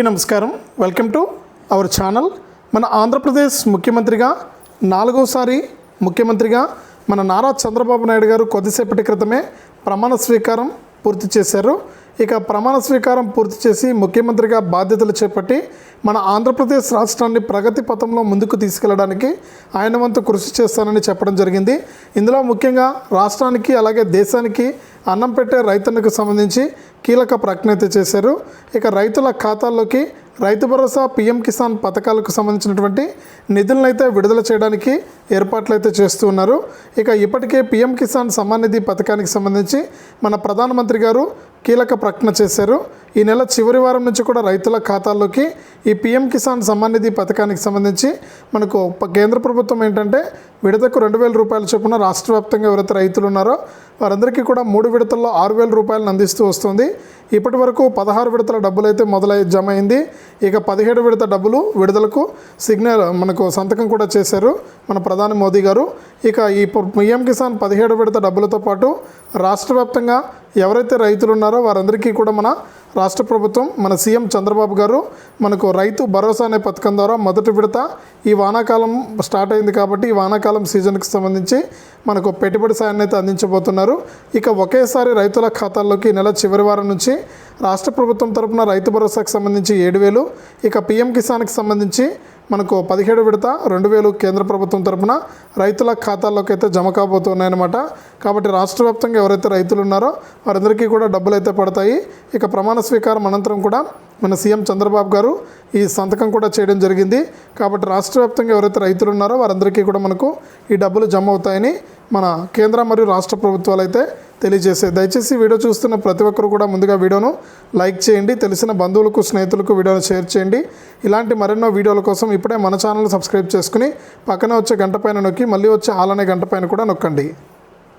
అందరికీ నమస్కారం. Welcome to our channel మన ఆంధ్రప్రదేశ్ ముఖ్యమంత్రిగా నాలుగోసారి ముఖ్యమంత్రిగా మన నారా చంద్రబాబు నాయుడు గారు కొద్దిసేపటి క్రితమే ప్రమాణ స్వీకారం పూర్తి చేశారు. ఇక ప్రమాణ స్వీకారం పూర్తి చేసి ముఖ్యమంత్రిగా బాధ్యతలు చేపట్టి మన ఆంధ్రప్రదేశ్ రాష్ట్రాన్ని ప్రగతి పథంలో ముందుకు తీసుకెళ్ళడానికి ఆయన వంతు కృషి చేస్తానని చెప్పడం జరిగింది. ఇందులో ముఖ్యంగా రాష్ట్రానికి అలాగే దేశానికి అన్నం పెట్టే రైతన్నకు సంబంధించి కీలక ప్రకటన అయితే చేశారు. ఇక రైతుల ఖాతాల్లోకి రైతు భరోసా పీఎం కిసాన్ పథకాలకు సంబంధించినటువంటి నిధులను అయితే విడుదల చేయడానికి ఏర్పాట్లు అయితే చేస్తూ ఉన్నారు. ఇక ఇప్పటికే పీఎం కిసాన్ సమ్మాన్ నిధి పథకానికి సంబంధించి మన ప్రధానమంత్రి గారు కీలక ప్రకటన చేశారు. ఈ నెల చివరి వారం నుంచి కూడా రైతుల ఖాతాల్లోకి ఈ పీఎం కిసాన్ సమ్మాన్ నిధి పథకానికి సంబంధించి మనకు కేంద్ర ప్రభుత్వం ఏంటంటే విడతకు రెండు వేల రూపాయల చొప్పున రాష్ట్ర వ్యాప్తంగా ఎవరైతే రైతులు ఉన్నారో వారందరికీ కూడా మూడు విడతల్లో ఆరు వేల రూపాయలను అందిస్తూ వస్తుంది. ఇప్పటి వరకు పదహారు విడతల డబ్బులు అయితే మొదలై జమ అయింది ఇక పదిహేడు విడత డబ్బులు విడుదలకు సిగ్నల్ మనకు సంతకం కూడా చేశారు మన ప్రధాని మోదీ గారు. ఇక ఈ పిఎం కిసాన్ పదిహేడు విడత డబ్బులతో పాటు రాష్ట్ర వ్యాప్తంగా ఎవరైతే రైతులు ఉన్నారో వారందరికీ కూడా మన రాష్ట్ర ప్రభుత్వం మన సీఎం చంద్రబాబు గారు మనకు రైతు భరోసా అనే పథకం ద్వారా మొదటి విడత ఈ వానాకాలం స్టార్ట్ అయింది కాబట్టి ఈ వానాకాలం సీజన్కి సంబంధించి మనకు పెట్టుబడి సాయాన్ని అయితే అందించబోతున్నారు. ఇక ఒకేసారి రైతుల ఖాతాల్లోకి నెల చివరి వారం నుంచి రాష్ట్ర ప్రభుత్వం తరపున రైతు భరోసాకు సంబంధించి ఏడు వేలు ఇక పిఎం కిసాన్కి సంబంధించి మనకు పదిహేడు విడత రెండు వేలు కేంద్ర ప్రభుత్వం తరపున రైతుల ఖాతాల్లోకి అయితే జమ కాబోతున్నాయన్నమాట. కాబట్టి రాష్ట్ర వ్యాప్తంగా ఎవరైతే రైతులు ఉన్నారో వారందరికీ కూడా డబ్బులు అయితే పడతాయి. ఇక ప్రమాణ స్వీకారం అనంతరం కూడా మన సీఎం చంద్రబాబు గారు ఈ సంతకం కూడా చేయడం జరిగింది. కాబట్టి రాష్ట్ర వ్యాప్తంగా ఎవరైతే రైతులు ఉన్నారో వారందరికీ కూడా మనకు ఈ డబ్బులు జమ అవుతాయని మన కేంద్ర మరియు రాష్ట్ర ప్రభుత్వాలు అయితే తెలియజేసే. దయచేసి వీడియో చూస్తున్న ప్రతి ఒక్కరు కూడా ముందుగా వీడియోను లైక్ చేయండి. తెలిసిన బంధువులకు స్నేహితులకు వీడియోను షేర్ చేయండి. ఇలాంటి మరెన్నో వీడియోల కోసం ఇప్పుడే మన ఛానల్ సబ్స్క్రైబ్ చేసుకుని పక్కన వచ్చే గంట పైన నొక్కి మళ్ళీ వచ్చే ఆలనే గంట పైన కూడా నొక్కండి.